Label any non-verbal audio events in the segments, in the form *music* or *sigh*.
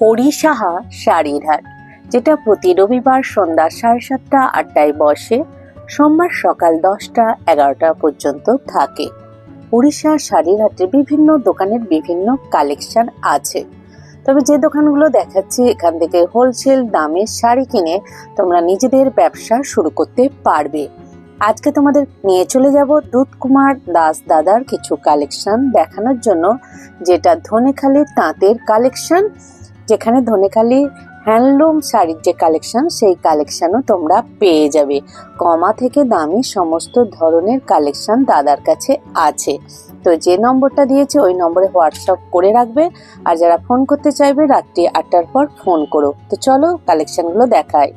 হরিসাহা শাড়ির হাট যেটা প্রতি রবিবার সন্ধ্যা সাড়ে সাতটা আটটায় বসে, সোমবার সকাল দশটা এগারোটা পর্যন্ত থাকে। উড়িষ্যা শাড়ির হাটে বিভিন্ন দোকানের বিভিন্ন কালেকশন আছে। তবে যে দোকানগুলো দেখাচ্ছি, এখান থেকে হোলসেল দামে শাড়ি কিনে তোমরা নিজেদের ব্যবসা শুরু করতে পারবে। আজকে তোমাদের নিয়ে চলে যাব দুধ কুমার দাস দাদার কিছু কালেকশন দেখানোর জন্য, যেটা ধনেখালি তাঁতের কালেকশন যেখানে ধনেখালি হ্যান্ডলুম শাড়ির যে কালেকশন সেই কালেকশনও তোমরা পেয়ে যাবে। কমা থেকে দামি সমস্ত ধরনের কালেকশন দাদার কাছে আছে। তো যে নম্বরটা দিয়েছে, ওই নম্বরে হোয়াটসঅ্যাপ করে রাখবে। আর যারা ফোন করতে চাইবে, রাত্রি আটটার পর ফোন করো। তো চলো কালেকশনগুলো দেখায়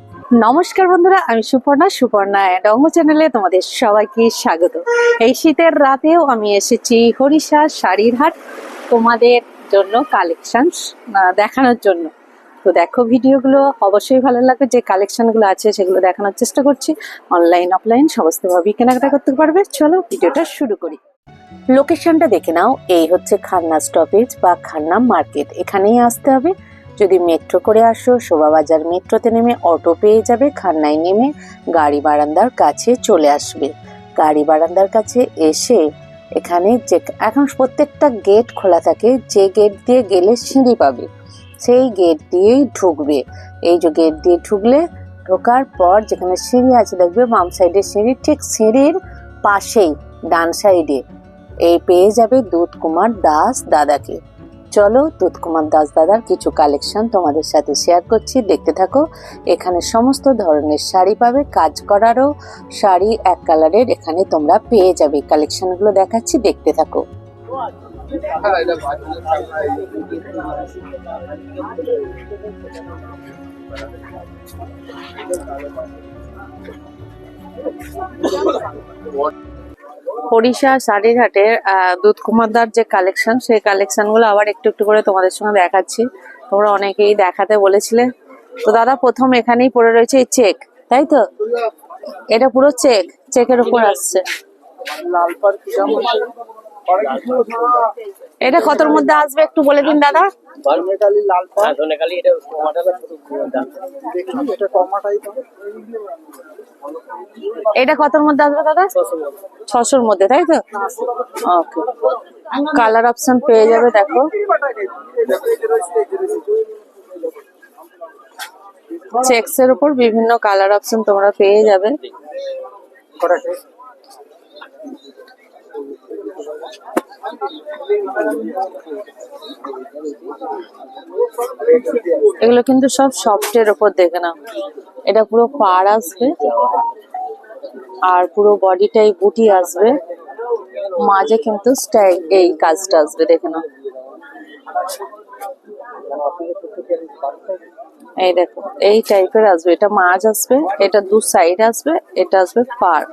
নমস্কার বন্ধুরা, আমি সুপর্ণা। সুপর্ণা অঙ্গ চ্যানেলে তোমাদের সবাইকে স্বাগত। এই শীতের রাতেও আমি এসেছি হরিষা শাড়ির হাট। তোমাদের জন্য কালেকশন দেখানোর জন্য। তো দেখো ভিডিওগুলো, অবশ্যই ভালো লাগবে। যে কালেকশনগুলো আছে, সেগুলো দেখানোর চেষ্টা করছি। অনলাইন অফলাইন সমস্তভাবেই কেনাকাটা করতে পারবে। চলো ভিডিওটা শুরু করি। লোকেশনটা দেখে নাও। এই হচ্ছে খান্না স্টপেজ বা খান্না মার্কেট এখানেই আসতে হবে। যদি মেট্রো করে আসো, শোভাবাজার মেট্রোতে নেমে অটো পেয়ে যাবে। খান্নায় নেমে গাড়ি বারান্দার কাছে চলে আসবে। গাড়ি বারান্দার কাছে এসে এখানে যে, এখন প্রত্যেকটা গেট খোলা থাকে, যে গেট দিয়ে গেলে সিঁড়ি পাবে, সেই গেট দিয়েই ঢুকবে। এই যে গেট দিয়ে ঢুকলে, ঢোকার পর যেখানে সিঁড়ি আছে, দেখবে বাম সাইডের সিঁড়ি, ঠিক সিঁড়ির পাশেই, ডান সাইডে এই পেয়ে যাবে দুধ কুমার দাস দাদাকে। চলো দুধ কুমার দাস দাদার কিছু কালেকশন তোমাদের সাথে শেয়ার করছি। দেখতে থাকো, এখানে সমস্ত ধরনের শাড়ি পাবে, কাজ করারও শাড়ি এক কালারের এখানে তোমরা পেয়ে যাবে। কালেকশনগুলো দেখাচ্ছি, দেখতে থাকো। হরিষা শাড়ির হাটের দুধ কুমারদার যে কালেকশন সেই কালেকশনগুলো আবার একটু একটু করে তোমাদের সঙ্গে দেখাচ্ছি। তোমরা অনেকেই দেখাতে বলেছিলে। তো দাদা, প্রথম এখানেই পড়ে রয়েছে এই চেক তাই তো? এটা পুরো চেক চেকের উপর আসছে। এটা কতর মধ্যে আসবে একটু বলে দিন দাদা? হ্যাঁ এটা কতর মধ্যে আসবে দাদা? ছশোর মধ্যে। তাই তো? ওকে। কালার অপশন পেয়ে যাবে দেখো। চেক্স এর উপর বিভিন্ন কালার অপশন তোমরা পেয়ে যাবে। এগুলো কিন্তু সব সফটের উপর দেখে না এটা পুরো পাড় আসবে, আর পুরো বডিটাই বুটি আসবে। মাঝে কিন্তু এই কাজটা আসবে, দেখে না এই দেখো, এই টাইপের আসবে। এটা মাঝ আসবে, এটা দু সাইড আসবে, এটা আসবে পার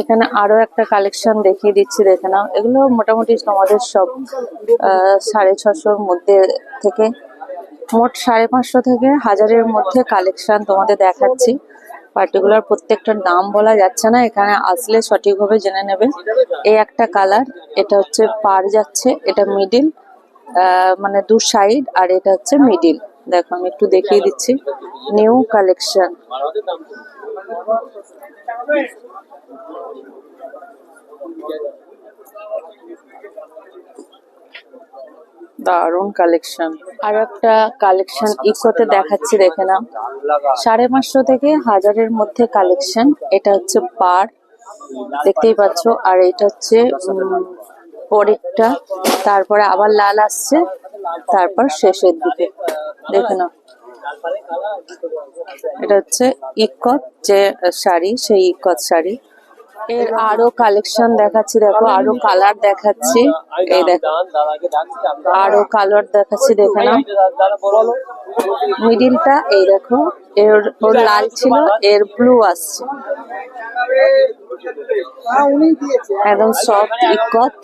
এখানে আরও একটা কালেকশন দেখিয়ে দিচ্ছি, দেখে নাও। এগুলো মোটামুটি তোমাদের সব সাড়ে ছশোর মধ্যে থেকে, মোট সাড়ে পাঁচশো থেকে হাজারের মধ্যে কালেকশন তোমাদের দেখাচ্ছি। পার্টিকুলার প্রত্যেকটার নাম বলা যাচ্ছে না, এখানে আসলে সঠিকভাবে জেনে নেবে। এই একটা কালার এটা হচ্ছে পার যাচ্ছে, এটা মিডিল মানে দু সাইড আর এটা হচ্ছে মিডিল দেখো, আমি একটু দেখিয়ে দিচ্ছি। নিউ কালেকশন দারুণ কালেকশন আর একটা কালেকশন ইকোতে দেখাচ্ছি, দেখে না সাড়ে পাঁচশো থেকে হাজারের মধ্যে কালেকশন এটা হচ্ছে পার। দেখতেই পাচ্ছ। আর এটা হচ্ছে পরেরটা। তারপরে আবার লাল আসছে। তারপর শেষের দিকে। দেখে নাও। এটা হচ্ছে ইকত যে শাড়ি, সেই ইকত শাড়ি। এর আরও কালেকশন দেখাচ্ছি, দেখো, আরও কালার দেখাচ্ছি। এই দেখো, আরও কালার দেখাচ্ছি, দেখে দাদা মিডিলটা এই দেখো, এর, ওর লাল ছিল, এর ব্লু আসছে। একদম সফট ইকত।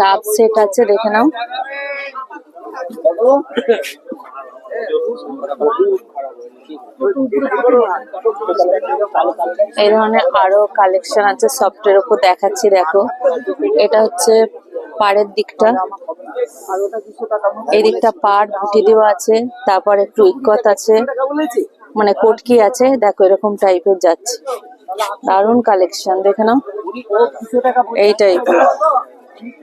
লাভ সেট আছে, দেখে নাও। এই ধরনের আরও কালেকশন আছে সফটের উপর দেখাচ্ছি, দেখো। এটা হচ্ছে পাড়ের দিকটা। এই দিকটা পাট বুটি দেওয়া আছে, তারপর একটু ইকত আছে মানে কোটকি আছে, দেখো এরকম টাইপের যাচ্ছে। দারুণ কালেকশন দেখে নাও। এই টাইপের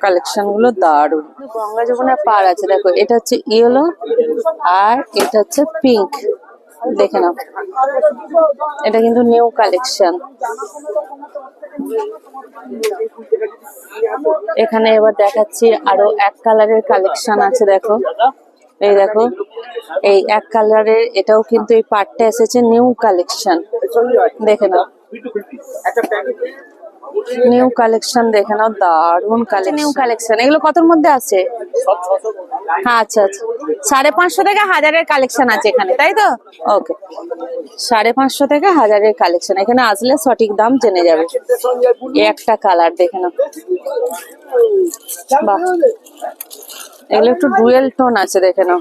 কালেকশনগুলো দারুণ। গঙ্গা যমুনার পার আছে, দেখো, এটা হচ্ছে ইয়েলো আর এটা হচ্ছে পিঙ্ক। দেখে নাও। এটা কিন্তু নিউ কালেকশন। এখানে এবার দেখাচ্ছি আরও এক কালারের কালেকশন আছে, দেখো। এই দেখো, এই এক কালারের, এটাও কিন্তু এই পার্টটা এসেছে নিউ কালেকশন। দেখে নাও। নিউ কালেকশন দেখে নাও দারুণ কালেকশন নিউ কালেকশন এগুলো কতর মধ্যে আছে? হ্যাঁ আচ্ছা আচ্ছা। সাড়ে পাঁচশো থেকে হাজারের কালেকশন আছে এখানে তাই তো? ওকে সাড়ে পাঁচশো থেকে হাজারের কালেকশন এখানে আসলে সঠিক দাম জেনে যাবে। একটা কালার দেখে নাও। বাহ। এগুলো একটু ডুয়েল টোন আছে দেখে নাও।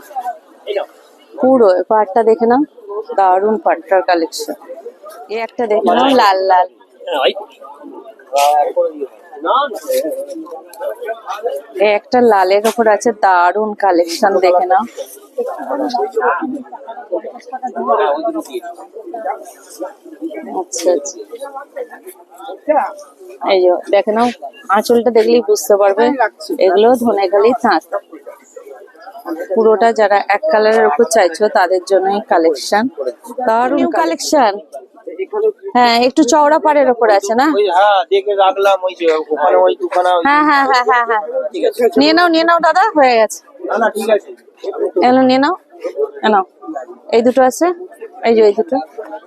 পুরো পাটটা দেখে নাও। দারুণ পাটটার কালেকশন এই একটা দেখে নাও লাল লাল। এই একটা লালের ওপর আছে দারুণ কালেকশন দেখে নাও। আচ্ছা আচ্ছা। এই যে, দেখে নাও, আঁচলটা দেখলেই বুঝতে পারবে। এগুলো ধনেখালি তাঁত পুরোটা যারা এক কালারের উপর চাইছো, তাদের জন্যই কালেকশন দারুণ কালেকশন হ্যাঁ একটু চওড়া পাড়ের ওপর আছে না? হ্যাঁ দেখে রাখলাম ওই যে ওখানে ওই দোকানে হ্যাঁ হ্যাঁ হ্যাঁ হ্যাঁ হ্যাঁ। নিয়ে নাও নিয়ে নাও দাদা হয়ে গেছে। না না ঠিক আছে। এগুলো নিয়ে নাও নাও। এই দুটো আছে এই যে এই দুটো।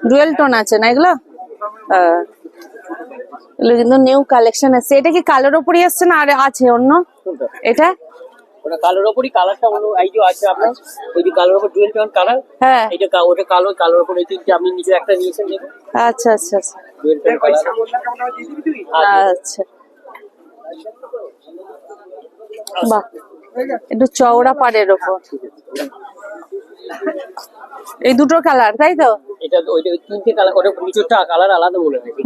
ডুয়েল টোন আছে না এগুলো? হ্যাঁ। এগুলো কিন্তু নিউ কালেকশন আছে। এটা কি কালোর উপরই আসছে না আর আছে অন্য? এটা? ওটা কালোর ওপরই কালারটা অন্য এই যে আছে আপনার ওই যে কালোর ওপর ডুয়েল টোন কালার হ্যাঁ। এইটা কা- ওটা কালো কালোর ওপর এই তিনটে আপনি নিচে একটা নিয়েছেন দেখুন। আচ্ছা আচ্ছা আচ্ছা। ডুয়েল টোন কালার আচ্ছা। বাহ একটু চওড়া পাড়ের ওপর। এই দুটো কালার তাই তো? এটা ওই তিনটে কালার ওটা নিচেরটা কালার আলাদা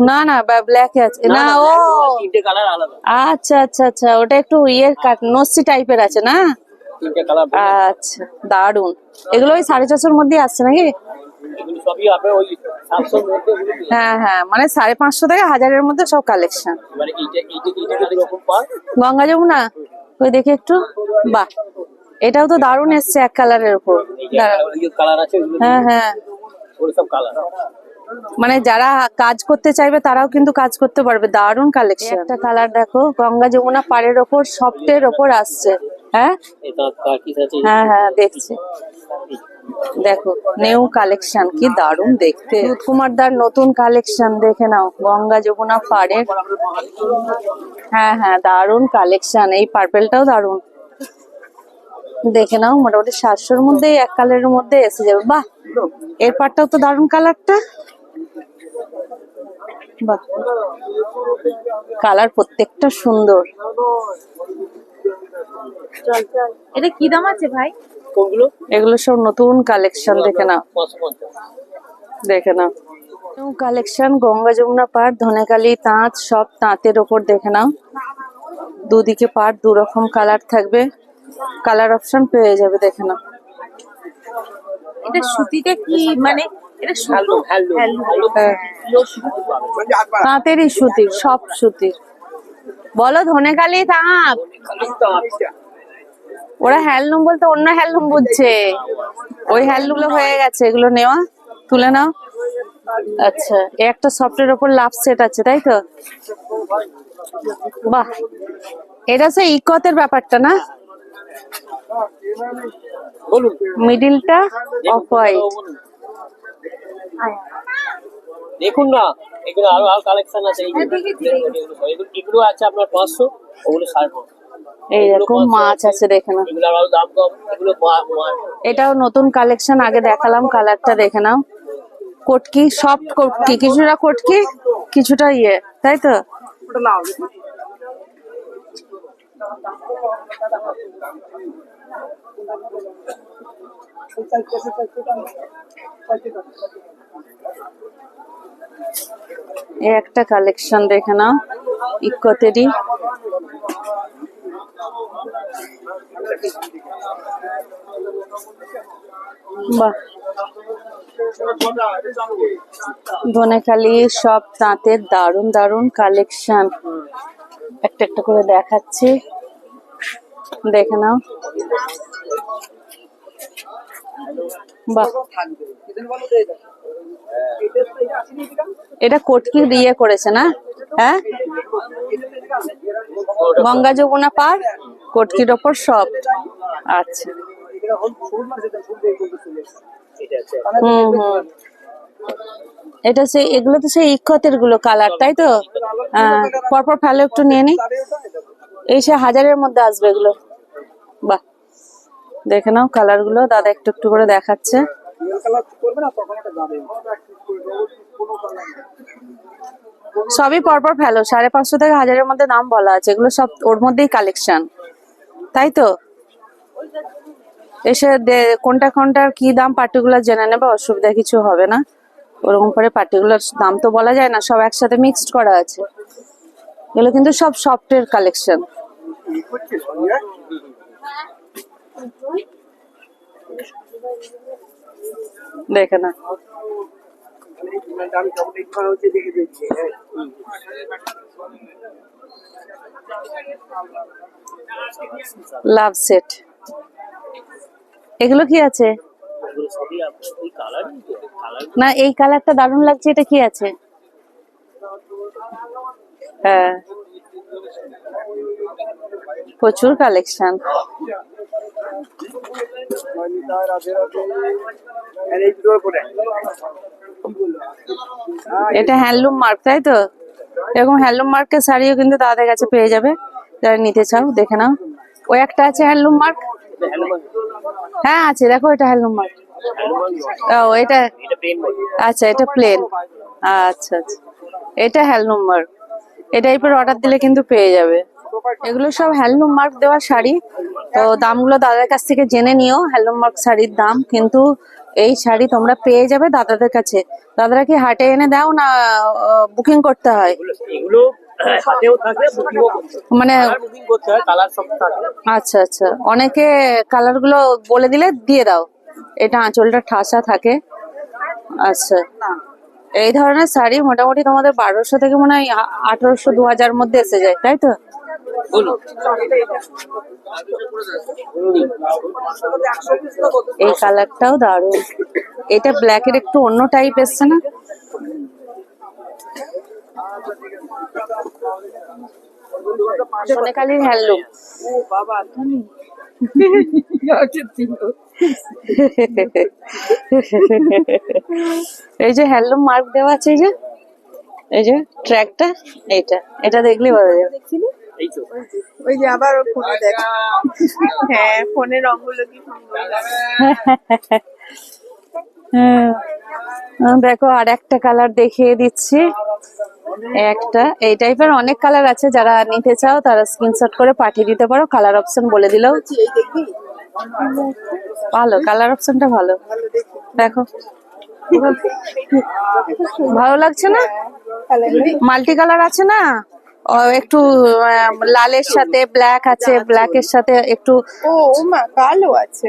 না না ব্ল্যাক আছে। না ও! তিনটে কালার আলাদা। আচ্ছা আচ্ছা আচ্ছা ওটা একটু ইয়ের কাট নসি টাইপের আছে না? তিনটে কালার আচ্ছা দারুণ এগুলো ওই সাড়ে চারশোর মধ্যে আসছে নাকি? হ্যাঁ হ্যাঁ মানে সাড়ে পাঁচশো থেকে হাজারের মধ্যে সব কালেকশন গঙ্গা যমুনা? ওই দেখি একটু। বাহ এটাও তো দারুণ এসছে এক কালারের উপর। হ্যাঁ হ্যাঁ। মানে যারা কাজ করতে চাইবে তারাও কিন্তু কাজ করতে পারবে। দারুণ কালেকশন একটা কালার দেখো গঙ্গা যমুনা পাড়ের ওপর সফটের ওপর আসছে। হ্যাঁ? হ্যাঁ হ্যাঁ দেখছি। দেখো নিউ কালেকশন কি দারুণ দেখতে। কুমার দার নতুন কালেকশন দেখে নাও। গঙ্গা যমুনা পাড়ের। হ্যাঁ হ্যাঁ দারুণ। কালেকশন এই পার্পেলটাও দারুণ। দেখে নাও মোটামুটি সাতশোর মধ্যে এক কালারের মধ্যে এসে যাবে। বাহ! এর পাটটাও তো দারুণ কালারটা। বাহ! কালার প্রত্যেকটা সুন্দর। এটা কি দাম আছে ভাই? এগুলো সব নতুন কালেকশন দেখে নাও। দেখে নাও। কালেকশন গঙ্গা যমুনা পাড় ধনেকালি তাঁত সব তাঁতের ওপর দেখে নাও। দুদিকে পাড় দু রকম কালার থাকবে। কালার অপশন পেয়ে যাবে দেখে নাও। এটা সুতিটা কি মানে এটা সুতো? হ্যাঁ। তাঁতেরই সুতির সব সুতির। বলো ধনেকালি তাঁত? ওরা হ্যান্ডলুম বলতে অন্য হ্যান্ডলুম বুঝছে। ওই হ্যান্ডলুম হয়ে গেছে এগুলো নেওয়া তুলে নাও। আচ্ছা এ একটা সফটের ওপর লাভ সেট আছে তাই তো? বাহ। এটা সে ইকতের ব্যাপারটা না? মিডিলটা অফ হোয়াইট দেখুন না এগুলো আরও আরও কালেকশন আছে এই এগুলো আছে আপনার পাঁচশো ওগুলো সাড়ে এইরকম মাছ আছে দেখে মা- এটাও নতুন কালেকশন আগে দেখালাম কালারটা দেখে নাও। কটকি সফট কটকি কিছুটা কটকি কিছুটা ইয়ে তাই তো? একটা কালেকশন দেখে নাও ইকতেরই বাহ। বনেখালি সব তাঁতের দারুণ দারুণ কালেকশন একটা একটা করে দেখাচ্ছি। দেখে নাও। বাহ। এটা কটকি দিয়ে করেছে না? হ্যাঁ? গঙ্গা যমুনা পার কটকির ওপর সব। আচ্ছা। হুম হুম। এটা সেই, এগুলো তো সেই ইক্ষতেরগুলো কালার তাই তো? পরপর ফেলে একটু নিয়ে নি। এই সে হাজারের মধ্যে আসবে এগুলো। বাহ, দেখে নাও কালারগুলো, দাদা একটু একটু করে দেখাচ্ছে। সবই পরপর ফেলো, সাড়ে পাঁচশো থেকে হাজারের মধ্যে দাম বলা আছে, এগুলো সব ওর মধ্যেই কালেকশন তাই তো? এসে কোনটা, কোনটার কি দাম পার্টিকুলার জেনে নেবে, অসুবিধা কিছু হবে না। ওরকম করে পার্টিকুলার দাম তো বলা যায় না, সব একসাথে মিক্সড করা আছে। এগুলো কিন্তু সব সফটের কালেকশন দেখে না লাভ সেট এগুলো কি আছে? না, এই কালারটা দারুণ লাগছে, এটা কি আছে? হ্যাঁ। প্রচুর কালেকশন এটা হ্যান্ডলুম মার্ক, তাই তো? এরকম হ্যান্ডলুম মার্কের শাড়িও কিন্তু তাদের কাছে পেয়ে যাবে। যারা নিতে চাও, দেখে নাও। ওই একটা আছে হ্যান্ডলুম মার্ক? হ্যাঁ আছে। দেখো, এটা হ্যান্ডলুম মার্ক। ও এটা এটা আচ্ছা এটা প্লেন আচ্ছা আচ্ছা। এটা হ্যান্ডলুম মার্ক এই টাইপের অর্ডার দিলে কিন্তু পেয়ে যাবে। এগুলো সব হ্যান্ডলুম মার্ক দেওয়া শাড়ি। তো দামগুলো দাদার কাছ থেকে জেনে নিও হ্যান্ডলুম মার্ক শাড়ির দাম। কিন্তু এই শাড়ি তোমরা পেয়ে যাবে দাদাদের কাছে। দাদারা কি হাটে এনে দাও না বুকিং করতে হয়? মানে আচ্ছা আচ্ছা। অনেকে কালারগুলো বলে দিলে দিয়ে দাও। এটা আঁচলটা ঠাসা থাকে। আচ্ছা। এই ধরনের শাড়ি মোটামুটি তোমাদের বারোশো থেকে মনে হয় আঠারোশো দু হাজার মধ্যে এসে যায় তাই তো? এই কালারটাও দারুণ। এটা ব্ল্যাক এর একটু অন্য টাইপ এসছে না? সোনেকালির হ্যান্ডলুম। *laughs* এই যে হ্যান্ডলুম মার্ক দেওয়া আছে এই যে এই যে ট্র্যাকটা এইটা এটা দেখলে বোঝা যাবে। ওই যে আবার ফোনে দেখ। হ্যাঁ ফোনের রঙগুলো কি সুন্দর হ্যাঁ। দেখো আর একটা কালার দেখিয়ে দিচ্ছি। একটা এই টাইপের অনেক কালার আছে যারা নিতে চাও তারা স্ক্রিনশট করে পাঠিয়ে দিতে পারো। কালার অপশন বলে দিলেও ভালো কালার অপশনটা ভালো। দেখো। ভালো লাগছে না? মাল্টি কালার আছে না? ও একটু লালের সাথে ব্ল্যাক আছে ব্ল্যাকের সাথে একটু ও ও মা কালো আছে।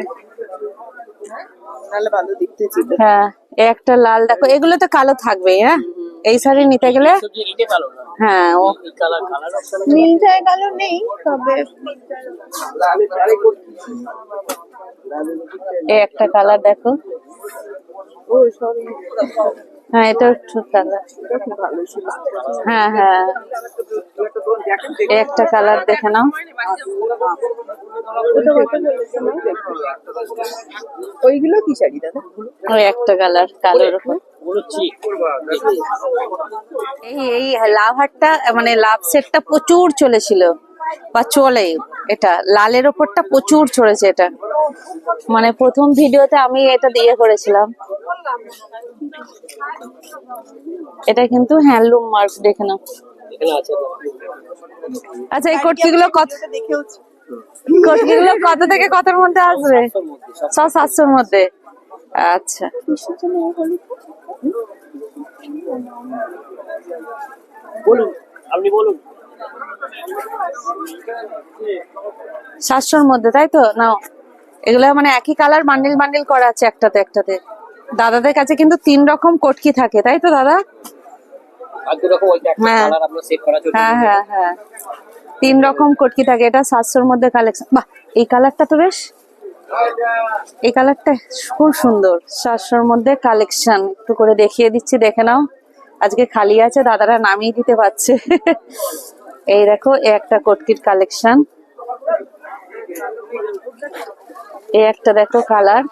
হ্যাঁ একটা লাল দেখো এগুলো তো কালো থাকবেই হ্যাঁ? এই শাড়ি নিতে গেলে হ্যাঁ ও নীলটায় কালো নেই তবে এই একটা কালার দেখো। ও সরি। হ্যাঁ এটা একটু কালার হ্যাঁ হ্যাঁ। একটা কালার দেখে নাও। ওইগুলো কি শাড়ি দাদা? ওই একটা কালার কালোর উপর এই এই লাভ হাটটা মানে লাভ সেটটা প্রচুর চলেছিল। বা চলে এটা। লালের ওপরটা প্রচুর চলেছে এটা। মানে প্রথম ভিডিওতে আমি এটা দিয়ে করেছিলাম। এটা কিন্তু হ্যান্ডলুম মার্ক দেখে নাও। আচ্ছা এই কটকিগুলো কত কটকিগুলো কত থেকে কতর মধ্যে আসবে? সব সাতশোর মধ্যে। আচ্ছা। বলুন আপনি বলুন। সাতশোর মধ্যে তাই তো? নাও। এগুলো মানে একই কালার বান্ডিল বান্ডিল করা আছে একটাতে একটাতে। দাদাদের কাছে কিন্তু তিন রকম কটকি থাকে তাই তো দাদা? হ্যাঁ। হ্যাঁ হ্যাঁ হ্যাঁ। তিন রকম কটকি থাকে এটা সাতশোর মধ্যে কালেকশন বাহ এই কালারটা তো বেশ। এই কালারটা খুব সুন্দর সাতশোর মধ্যে কালেকশন একটু করে দেখিয়ে দিচ্ছি দেখে নাও। আজকে খালি আছে দাদারা নামিয়ে দিতে পারছে। এই দেখো একটা কটকির কালেকশন এই একটা দেখো কালার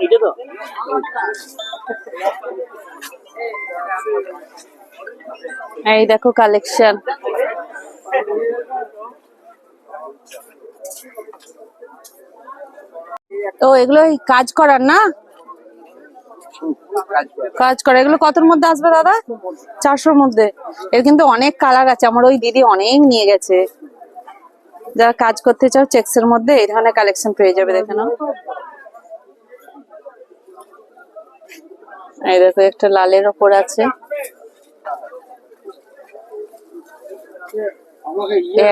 এইটা তো? এই দেখো কালেকশন ও এগুলো এই কাজ করার না? কাজ করা এগুলো কতর মধ্যে আসবে দাদা? চারশোর মধ্যে। এর কিন্তু অনেক কালার আছে। আমার ওই দিদি অনেক নিয়ে গেছে। যারা কাজ করতে চাও চেক্স এর মধ্যে এই ধরনের কালেকশন পেয়ে যাবে, দেখে নাও। এই দেখো, একটা লালের ওপর আছে।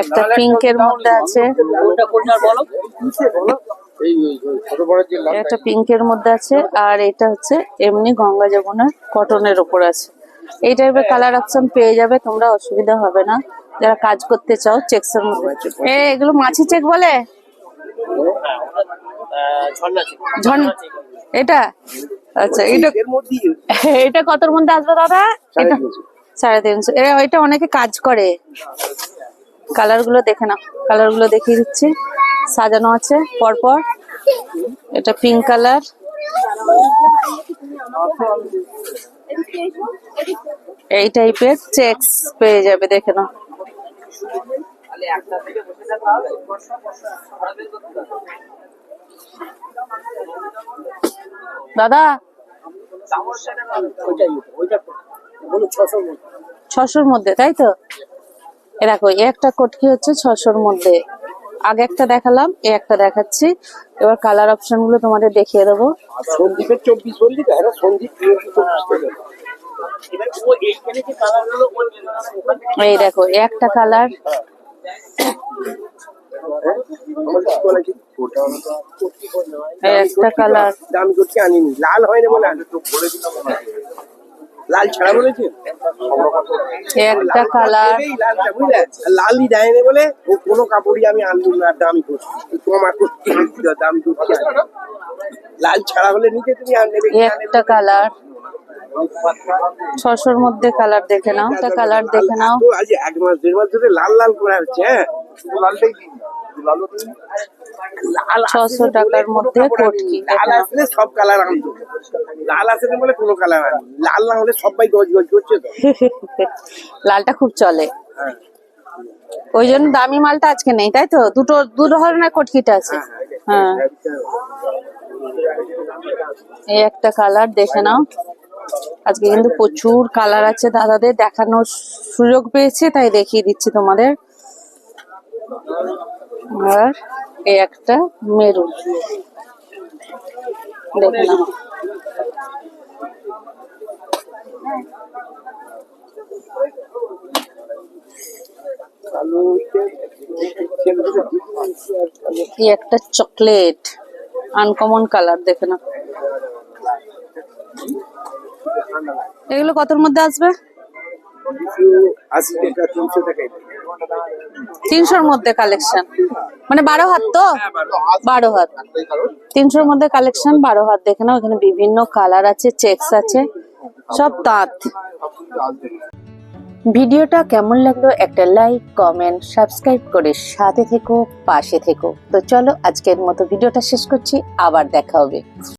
একটা পিঙ্কের মধ্যে আছে। একটা পিঙ্কের মধ্যে আছে, আর এটা হচ্ছে এমনি গঙ্গা যমুনার কটনের ওপর আছে। এই টাইপের কালার অপশন পেয়ে যাবে, তোমরা অসুবিধা হবে না। যারা কাজ করতে চাও মধ্যে। এ এগুলো মাছি চেক বলে? চেক এটা? আচ্ছা এটা এটা কতর মধ্যে আসবে দাদা? এটা সাড়ে তিনশো। এ এটা অনেকে কাজ করে। কালারগুলো দেখে নাও। কালারগুলো দেখিয়ে দিচ্ছি। সাজানো আছে পরপর। এটা পিঙ্ক কালার এই টাইপের চেক্স পেয়ে যাবে দেখে নাও। দাদা, ছশোর মধ্যে, তাই তো? এ দেখো একটা কটকি হচ্ছে ছশোর মধ্যে। আগে একটা দেখালাম, এ একটা দেখাচ্ছি। এবার কালার অপশনগুলো তোমাদের দেখিয়ে দেবো। সন্দীপের চব্বিশ বললি হ্যাঁ সন্দীপ এই দেখো একটা কালার একটা কালার দামি করছি আনিনি লাল হয়নি বলে বলে দিলাম লাল ছাড়া বলেছে? একটা কালার লালটা বুঝলে? আর লালই দেয়নি বলে ও কোনো কাপড়ই আমি আনলুম না দামি করছি কমা করছি দামি করছি লাল ছাড়া হলে নিচে তুমি একটা কালার ছশোর মধ্যে কালার দেখে নাও। একটা কালার দেখে নাও। তো আজ এক মাস দেড় মাস ধরে লাল লাল করা হচ্ছে হ্যাঁ? লালটাই লাল ছশো টাকার মধ্যে কটকি লাল আসলে সব কালার আনতো লাল আসলে বলে কোনো কালার আনি লাল না হলে সবাই গজ গজ করছে *laughs* লালটা খুব চলে। হ্যাঁ। ওই জন্য দামি মালটা আজকে নেই তাই তো? দুটো দু ধরনের কটকিটা আছে। হ্যাঁ এই একটা কালার দেখে নাও। আজকে কিন্তু প্রচুর কালার আছে দাদাদের, দেখানোর সুযোগ পেয়েছে, তাই দেখিয়ে দিচ্ছি তোমাদের। আর এই একটা মেরুন। দেখে নাও। আলু এই একটা চকলেট আনকমন কালার দেখে নাও। এগুলো কতর মধ্যে আসবে? তিনশোর মধ্যে কালেকশন মানে বারো হাত তো? বারো হাত। তিনশোর মধ্যে কালেকশন বারো হাত দেখে নাও, এখানে বিভিন্ন কালার আছে চেকস আছে, সব তাঁত। ভিডিওটা কেমন লাগল একটা লাইক কমেন্ট সাবস্ক্রাইব করে সাথে থেকো, পাশে থেকো। তো চলো আজকের মতো ভিডিওটা শেষ করছি, আবার দেখা হবে।